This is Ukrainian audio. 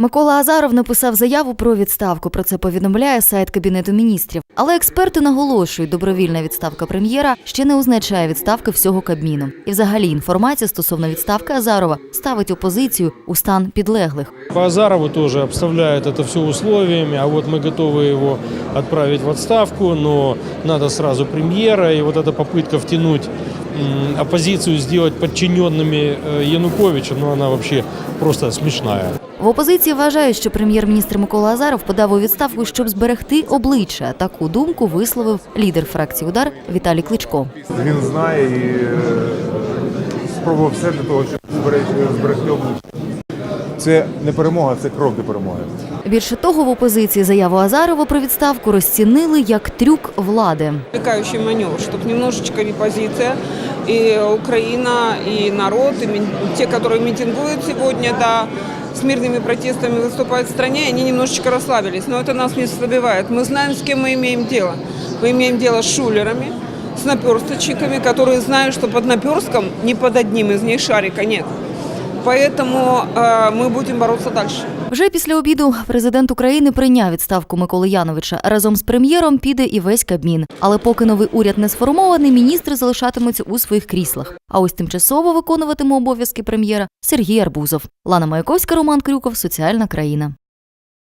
Микола Азаров написав заяву про відставку. Про це повідомляє сайт Кабінету міністрів. Але експерти наголошують, добровільна відставка прем'єра ще не означає відставки всього Кабміну. І взагалі інформація стосовно відставки Азарова ставить опозицію у стан підлеглих. По Азарову тоже обставляют это все условиями, а вот мы готовы его отправить в отставку, но надо сразу премьера, и вот эта попытка втянуть м, оппозицию, сделать подчиненными э, Януковича, ну она вообще просто смешная. В опозиції вважають, що прем'єр-міністр Микола Азаров подав у відставку, щоб зберегти обличчя. Таку думку висловив лідер фракції Удар Віталій Кличко. Він знає і е, спробував все для того, щоб зберегти, зберегти обличчя. Це не перемога, це крок до перемоги. Більше того, в опозиції заяву Азарова про відставку розцінили як трюк влади. Отвлекающий маневр, чтобы немножечко оппозиция, и Украина, и народ, и мин- те, которые митингуют сегодня, да, с мирными протестами выступают в стране, они немножечко расслабились. Но это нас не слабевает. Мы знаем, с кем мы имеем дело. Мы имеем дело с шулерами, с наперсточниками, которые знают, что под наперстком ни под одним из них шарика нет. Поэтому э, мы будем бороться дальше. Вже після обіду президент України прийняв відставку Миколи Яновича. Разом з прем'єром піде і весь Кабмін. Але поки новий уряд не сформований, міністри залишатимуться у своїх кріслах. А ось тимчасово виконуватиме обов'язки прем'єра Сергій Арбузов. Лана Маяковська, Роман Крюков, Соціальна країна.